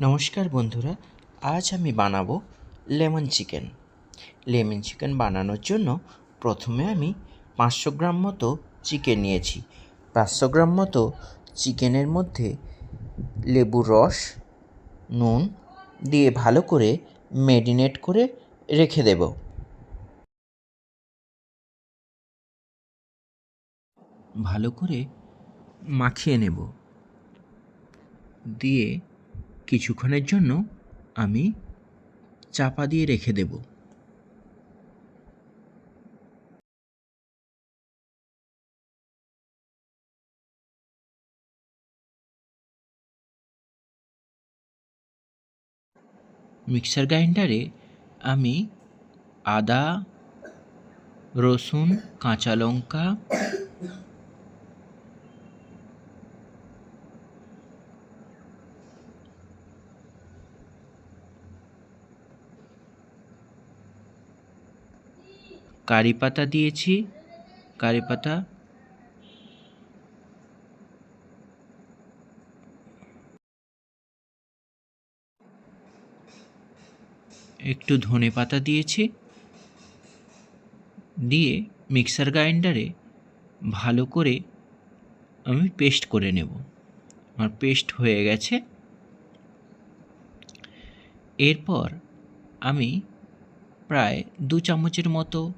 নমস্কার বন্ধুরা, আজ আমি বানাবো লেমন চিকেন। লেমন চিকেন বানানোর জন্য প্রথমে আমি পাঁচশো গ্রাম মতো চিকেন নিয়েছি। পাঁচশো গ্রাম মতো চিকেনের মধ্যে লেবুর রস, নুন দিয়ে ভালো করে মেরিনেট করে রেখে দেব। ভালো করে মাখিয়ে নেব। দিয়ে কিছুক্ষণের জন্য আমি চাপা দিয়ে রেখে দেব। মিক্সার গ্রাইন্ডারে আমি আদা রসুন কাঁচা লঙ্কা কারি পাতা দিয়েছি। কারি পাতা একটু ধনে পাতা দিয়েছি। দিয়ে মিক্সার গ্রাইন্ডারে ভালো করে আমি পেস্ট করে নেব। আমার পেস্ট হয়ে গেছে। এরপর আমি প্রায় দু চামচের মতো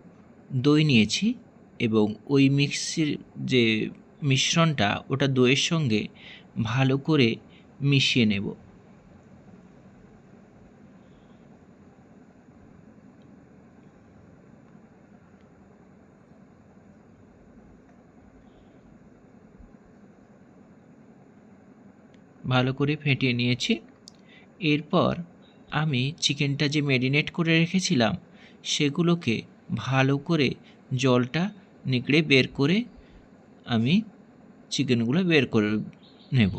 দই নিয়েছি এবং ওই মিক্সির যে মিশ্রণটা, ওটা দইয়ের সঙ্গে ভালো করে মিশিয়ে নেব। ভালো করে ফেটিয়ে নিয়েছি। এরপর আমি চিকেনটা যে ম্যারিনেট করে রেখেছিলাম, সেগুলোকে ভালো করে জলটা নিগড়ে বের করে আমি চিকেনগুলো বের করে নেব।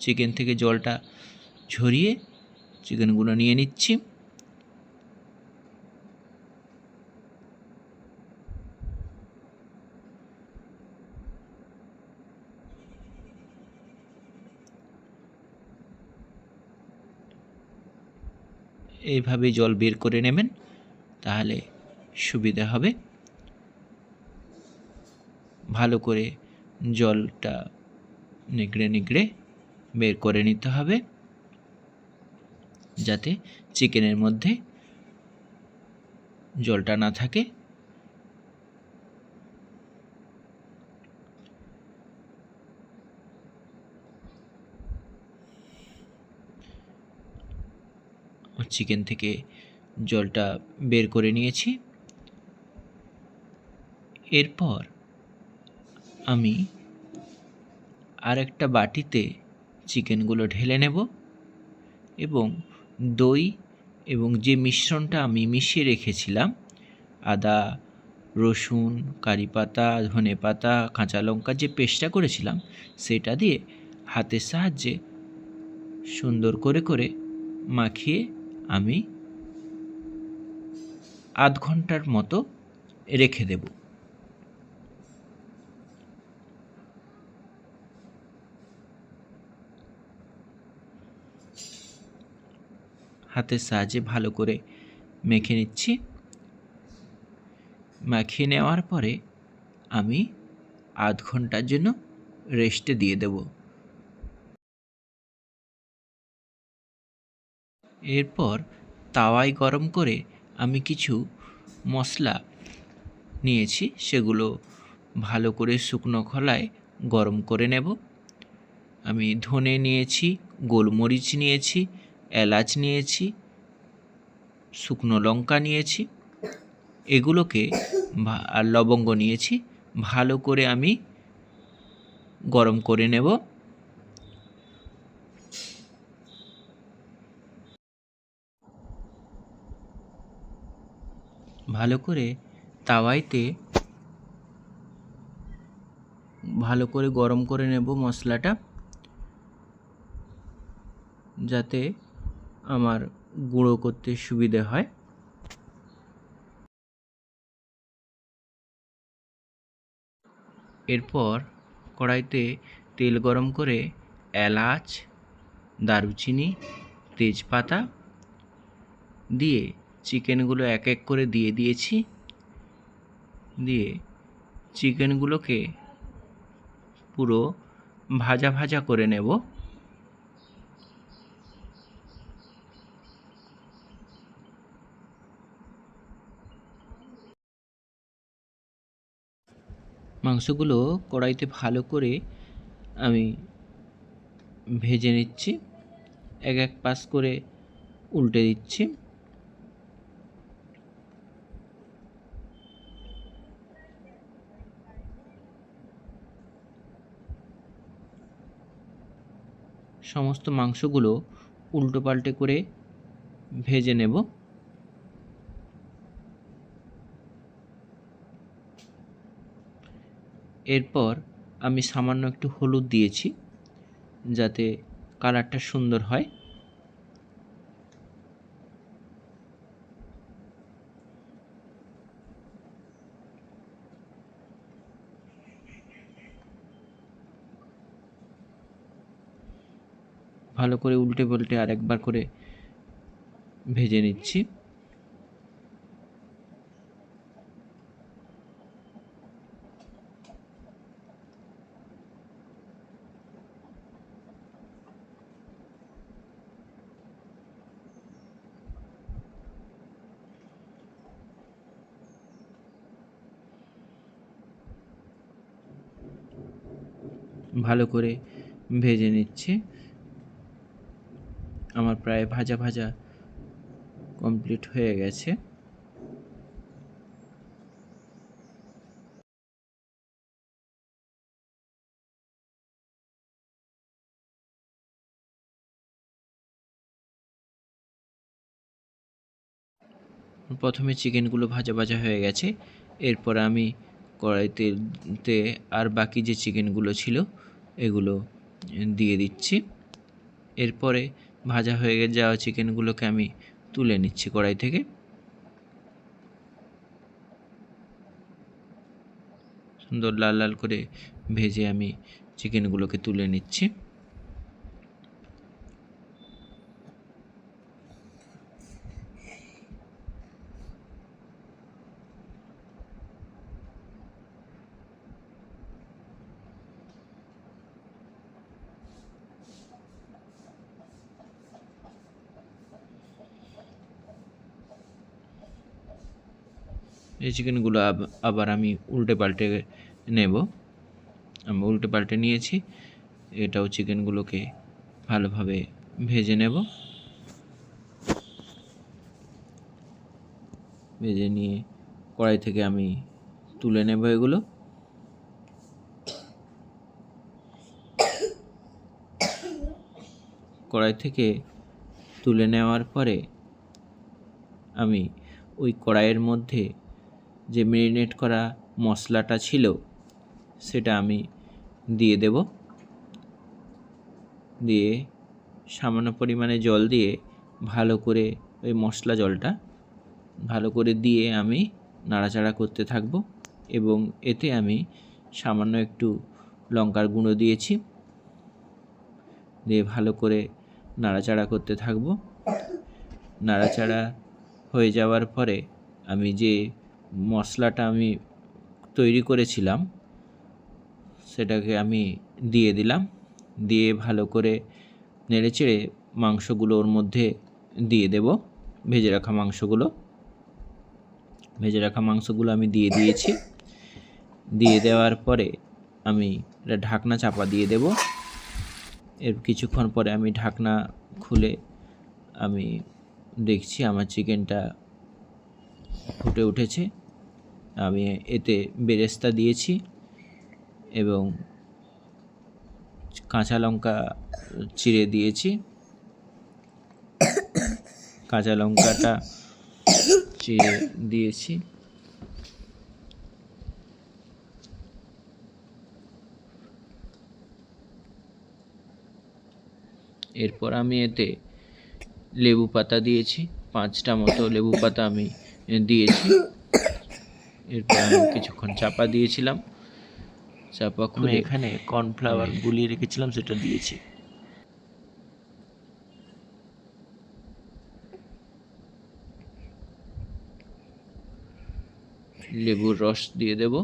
চিকেন থেকে জলটা ঝরিয়ে চিকেনগুলো নিয়ে নিচ্ছি। এইভাবে জল বের করে নেবেন, তাহলে সুবিধা হবে। ভালো করে জলটা নিগড়ে নিগড়ে বের করে নিতে হবে, যাতে চিকেনের মধ্যে জলটা না থাকে। চিকেন থেকে জলটা বের করে নিয়েছি। এরপর আমি আরেকটা বাটিতে চিকেনগুলো ঢেলে নেব এবং দই এবং যে মিশ্রণটা আমি মিশিয়ে রেখেছিলাম, আদা, রসুন কারি পাতা ধনে পাতা কাঁচা লঙ্কা যে পেস্টটা করেছিলাম, সেটা দিয়ে হাতের সাহায্যে সুন্দর করে করে মাখিয়ে আমি আধ ঘণ্টার মতো রেখে দেব। হাতের সাহায্যে ভালো করে মেখে নিচ্ছি। মাখিয়ে নেওয়ার পরে আমি আধ ঘণ্টার জন্য রেস্টে দিয়ে দেব। এরপর তাওয়ায় গরম করে আমি কিছু মশলা নিয়েছি, সেগুলো ভালো করে শুকনো খোলায় গরম করে নেব। আমি ধনে নিয়েছি, গোলমরিচ নিয়েছি এলাচ নিয়েছি, শুকনো লঙ্কা নিয়েছি, এগুলোকে আর লবঙ্গ নিয়েছি, ভালো করে আমি গরম করে নেব। ভালো করে তাওয়াইতে ভালো করে গরম করে নেব মশলাটা, যাতে আমার গুঁড়ো করতে সুবিধে হয়। এরপর কড়াইতে তেল গরম করে এলাচ, দারুচিনি, তেজপাতা দিয়ে চিকেনগুলো এক এক করে দিয়ে দিয়েছি। দিয়ে চিকেনগুলোকে পুরো ভাজা ভাজা করে নেব। মাংসগুলো কড়াইতে ভালো করে আমি ভেজে নিচ্ছি। এক এক পাশ করে উল্টে দিচ্ছি। সমস্ত মাংসগুলো উল্টো পাল্টে করে ভেজে নেব। এরপর আমি সামান্য একটু হলুদ দিয়েছি, যাতে কালারটা সুন্দর হয়। ভালো করে উল্টে পাল্টে আরেকবার করে ভেজে নিচ্ছি। ভালো করে ভেজে নিচ্ছি। আমার প্রায় ভাজা ভাজা কমপ্লিট হয়ে গেছে। প্রথমে চিকেনগুলো ভাজা ভাজা হয়ে গেছে। এরপর আমি কড়াইতে আর বাকি যে চিকেনগুলো ছিল, এগুলো দিয়ে দিচ্ছি। এরপরে ভাজা হয়ে যাওয়া চিকেনগুলোকে আমি তুলে নিচ্ছি কড়াই থেকে। সুন্দর লাল লাল করে ভেজে আমি চিকেনগুলোকে তুলে নিচ্ছি। এই চিকেনগুলো আবার আমি উল্টে পাল্টে নেব। আমি উল্টে পাল্টে নিয়েছি। এটাও চিকেনগুলোকে ভালোভাবে ভেজে নেব। ভেজে নিয়ে কড়াই থেকে আমি তুলে নেব এগুলো। কড়াই থেকে তুলে নেওয়ার পরে আমি ওই কড়াইয়ের মধ্যে যে মেরিনেট করা মশলাটা ছিল, সেটা আমি দিয়ে দেব। দিয়ে সামান্য পরিমাণে জল দিয়ে ভালো করে ওই মশলা জলটা ভালো করে দিয়ে আমি নাড়াচাড়া করতে থাকব এবং এতে আমি সামান্য একটু লঙ্কার গুঁড়ো দিয়েছি। দিয়ে ভালো করে নাড়াচাড়া করতে থাকব। নাড়াচাড়া হয়ে যাওয়ার পরে আমি যে মশলাটা আমি তৈরি করেছিলাম, সেটাকে আমি দিয়ে দিলাম, দিয়ে ভালো করে নেড়ে চেড়ে মাংসগুলো ওর মধ্যে দিয়ে দেব, ভেজে রাখা মাংসগুলো। ভেজে রাখা মাংসগুলো আমি দিয়ে দিয়েছি। দিয়ে দেওয়ার পরে আমি এটা ঢাকনা চাপা দিয়ে দেব। এর কিছুক্ষণ পরে আমি ঢাকনা খুলে আমি দেখছি আমার চিকেনটা ফুটে উঠেছে। আমি এতে বেরেস্তা দিয়েছি এবং কাঁচা লঙ্কা চিড়ে দিয়েছি। কাঁচা লঙ্কাটা চিড়ে দিয়েছি। এরপর আমি এতে লেবু পাতা দিয়েছি। পাঁচটা মতো লেবু পাতা আমি দিয়েছি। এরপর আমি কিছুক্ষণ চাপা দিয়েছিলাম। চাপা খুলে এখানে কর্নফ্লাওয়ার গুলিয়ে রেখেছিলাম সেটা দিয়েছি। লেবুর রস দিয়ে দেব।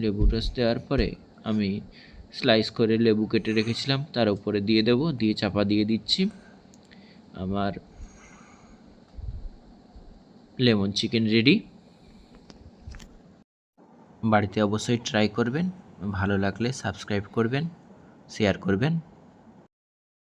লেবুর রস দেওয়ার পরে আমি স্লাইস করে লেবু কেটে রেখেছিলাম, তার উপরে দিয়ে দেব, দিয়ে চাপা দিয়ে দিচ্ছি। আমার লেমন চিকেন রেডি বাড়িতে অবশ্যই ট্রাই করবেন, ভালো লাগলে সাবস্ক্রাইব করবেন শেয়ার করবেন।